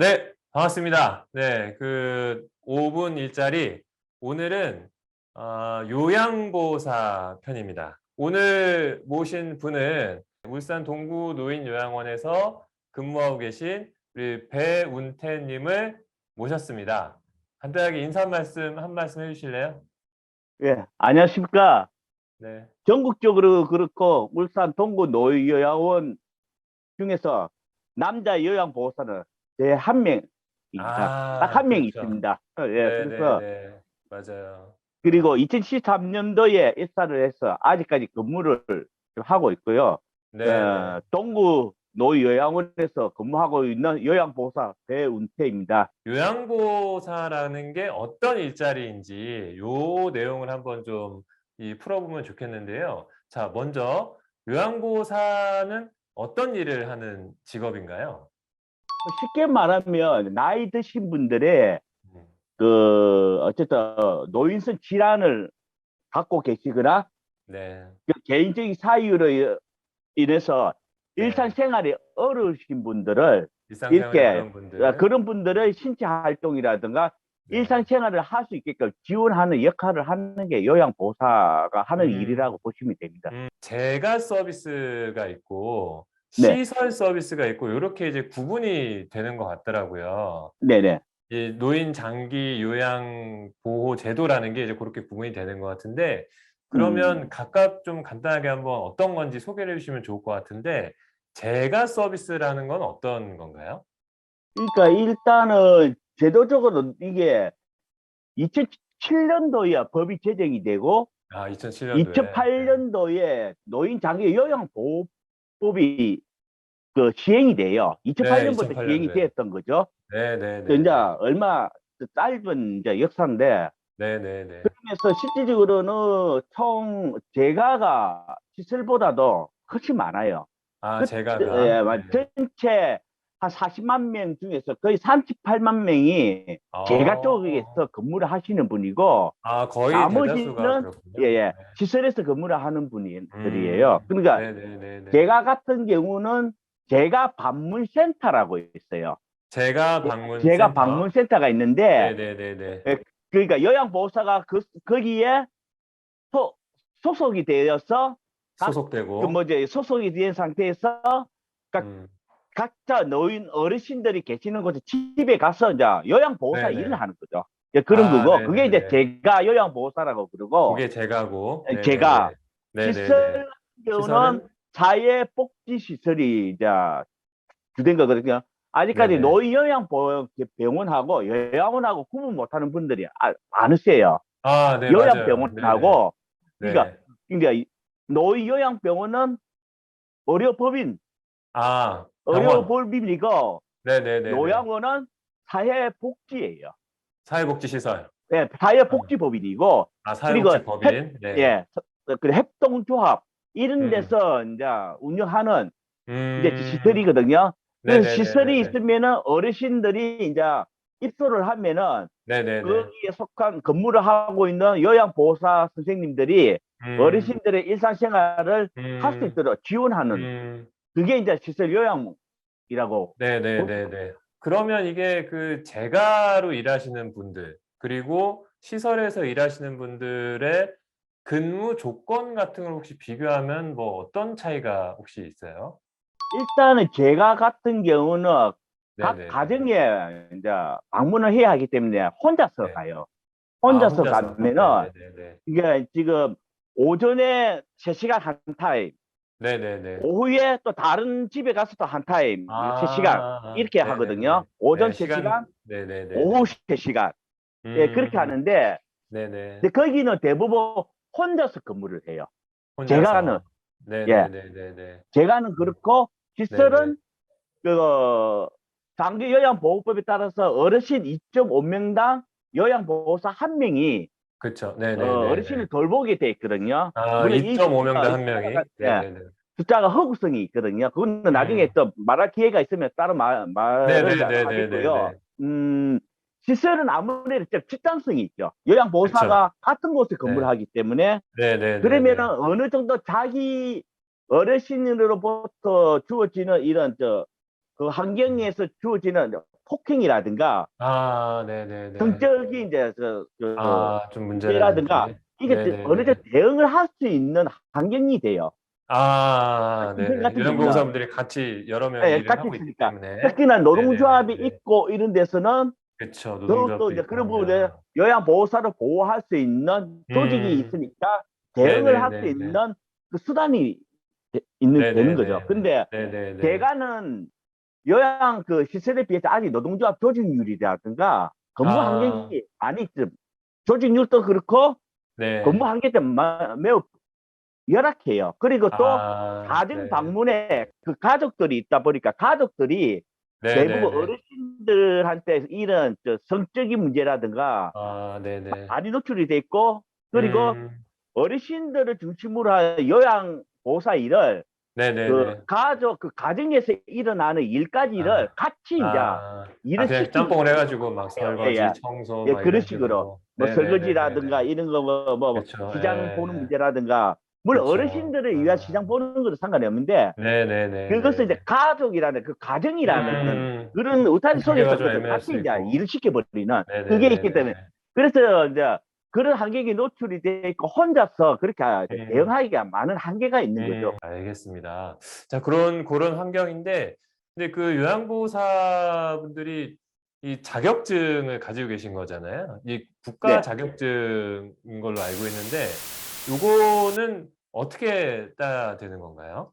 네, 반갑습니다. 네, 그 5분 일자리 오늘은 어, 요양보호사 편입니다. 오늘 모신 분은 울산 동구 노인 요양원에서 근무하고 계신 우리 배운태님을 모셨습니다. 간단하게 인사 말씀 한 말씀 해주실래요? 예, 안녕하십니까. 네, 전국적으로 그렇고 울산 동구 노요양원 중에서 남자 요양보호사는 제 한 명입니다. 아, 딱한명 그렇죠. 있습니다. 어, 예, 네, 그래서 네, 네, 맞아요. 그리고 2013년도에 입사를 해서 아직까지 근무를 좀 하고 있고요. 네, 어, 동구 노요양원에서 근무하고 있는 요양보호사 배운태입니다. 요양보호사라는 게 어떤 일자리인지 요 내용을 한번 좀 이 풀어보면 좋겠는데요. 자, 먼저 요양보호사는 어떤 일을 하는 직업인가요? 쉽게 말하면 나이 드신 분들의 음, 그 어쨌든 노인성 질환을 갖고 계시거나 네, 그 개인적인 사유로 인해서 네. 일상생활이 어려우신 분들을 일상생활 이렇게, 분들. 어, 그런 분들의 신체 활동이라든가 네. 일상생활을 할 수 있게끔 지원하는 역할을 하는 게 요양보호사가 하는 음. 일이라고 보시면 됩니다. 음, 재가 서비스가 있고 네. 시설 서비스가 있고 이렇게 이제 구분이 되는 것 같더라고요. 네네. 이 노인 장기 요양 보호 제도라는 게 이제 그렇게 구분이 되는 것 같은데 그러면 음. 각각 좀 간단하게 한번 어떤 건지 소개를 해주시면 좋을 것 같은데 재가 서비스라는 건 어떤 건가요? 그러니까 일단은 제도적으로 이게 2007년도에 법이 제정이 되고 아, 2007년도에. 2008년도에 노인 장기 요양 보호 법이 그 시행이 돼요. 2008년부터 2008 시행이 년도에. 됐던 거죠. 네, 네, 그 네. 이제 얼마 그 짧은 이제 역사인데 네, 네, 네. 그러면서 실질적으로는 총 재가가 시설보다도 훨씬 많아요. 아, 그- 제가 예, 맞- 전체 한 40만 명 중에서 거의 38만 명이 재가 쪽에서 근무를 하시는 분이고 아, 거의 나머지는- 그렇군요. 예, 예. 네. 시설에서 근무를 하는 분들이에요. 음, 그러니까 네, 네, 네, 네. 같은 경우는 재가 방문센터라고 있어요. 제가 방문 재가 센터. 방문센터가 있는데 네, 네, 네, 네. 예, 그러니까 요양보호사가 그 거기에 소, 소속이 되어서 각- 소속되고 그 뭐지 소속이 된 상태에서 각- 음, 각자 노인 어르신들이 계시는 곳에 집에 가서 이제 요양보호사 네네. 일을 하는 거죠. 예, 그런 아, 거고 네네네. 그게 이제 제가 요양보호사라고 그러고 그게 제가고 예, 제가 네, 네, 시설 네. 같은 경우는? 사회복지시설이 이제 주된 거거든요. 아직까지 네네. 노인요양병원하고 요양원하고 구분 못하는 분들이 아- 많으세요. 아, 네. 요양병원하고 네, 네. 그러니까 그러니까 이 노인요양병원은 의료법인, 아, 병원. 의료법인이고 네, 네, 네. 네. 요양원은 사회복지예요. 사회복지시설. 네, 사회복지법인이고 아, 사회복지법인. 네. 예, 서- 그 협동조합 이런 음. 데서 이제 운영하는 음. 이제 시설이거든요. 그. 시설이 있으면은 어르신들이 이제 입소를 하면은 네네네. 거기에 속한 근무를 하고 있는 요양보호사 선생님들이 음. 어르신들의 일상생활을 음. 할수 있도록 지원하는 음. 그게 이제 시설 요양이라고 네네네네. 그러면 이게 그 재가로 일하시는 분들, 그리고 시설에서 일하시는 분들의 근무 조건 같은 걸 혹시 비교하면 뭐 어떤 차이가 혹시 있어요? 일단은 제가 같은 경우는 각 네네. 가정에 이제 방문을 해야 하기 때문에 혼자서 네. 가요. 아, 혼자서 가면은 네네네. 이게 지금 오전에 3시간 한 타임, 네네네. 오후에 또 다른 집에 가서 또 한 타임, 아, 3시간 이렇게 네네네. 하거든요. 오전 네, 3시간, 네네네. 오후 3시간. 예, 음, 그렇게 하는데 네네. 근데 거기는 대부분 혼자서 근무를 해요. 혼자서. 제가는 네네네네네. 제가는 그렇고 시설은 그 장기 요양보호법에 따라서 어르신 2.5명당 요양보호사 한 명이 그렇죠. 네네. 어, 어르신을 돌보게 돼 있거든요. 아, 물론 이 2.5명당 숫자가 한 명이. 예. 네네네. 숫자가 허구성이 있거든요. 그거는 나중에 음. 또 말할 기회가 있으면 따로 말, 말을 하겠고요. 네네네네네. 음, 시설은 아무래도 좀 집단성이 있죠. 요양보호사가 같은 곳에 근무를 네. 하기 때문에 네네네. 그러면은 어느 정도 자기 어르신으로부터 주어지는 이런 저 그 환경에서 주어지는 폭행이라든가 아, 네네네. 성적인 이제 그, 그 아, 좀. 문제라든가 이게 네네네. 어느 정도 대응을 할 수 있는 환경이 돼요. 아, 네네. 같은 요양보호사분들이 같이 여러 명이 네, 같이 하고 있기. 때문에. 특히나 노동조합이 네네네. 있고 이런 데서는 그렇죠. 더욱더 이제 그런 부분에 요양보호사를 보호할 수 있는 조직이 음. 있으니까 대응을 할 수. 있는 그 수단이 되- 있는 되는 네네네. 거죠. 근데. 제가는 요양 그 시설에 비해서 아직 노동조합 조직률이라든가 근무 아. 환경이 많이 좀 조직률도 그렇고 네. 근무 환경도 마- 매우 열악해요. 그리고 또 아, 가정 네. 방문에 그 가족들이 있다 보니까 가족들이 네네네. 대부분 어르신들한테 이런 저 성적인 문제라든가 아, 네네. 많이 노출이 돼 있고 그리고 음, 어르신들을 중심으로 한 요양 보호사 일을 네네네. 그 가족 그 가정에서 일어나는 일까지 일을 아. 같이 이제 아, 일을 아, 시키는 짬뽕을 해가지고 막 설거지, 예, 예. 청소, 예, 막 그런 식으로. 뭐. 설거지라든가 이런 거뭐 뭐 그렇죠. 시장 예, 보는 예. 문제라든가 물론 그렇죠. 어르신들을 위한 아. 시장 보는 것도 상관이 없는데 네네네. 그것을 이제 가족이라는 그 가정이라는 음, 그런 의타지 속에서 관계가 좀 그것을 애매할 같이 수 이제. 일을 시켜버리는 네네네네. 그게 있기 때문에 그래서 이제 그런 환경에 노출이 돼 있고 혼자서 그렇게 음. 대응하기가 많은 한계가 있는 거죠. 음, 알겠습니다. 자, 그런 그런 환경인데, 근데 그 요양보호사 분들이 이 자격증을 가지고 계신 거잖아요. 이 국가 네. 자격증인 걸로 알고 있는데, 요거는 어떻게 따야 되는 건가요?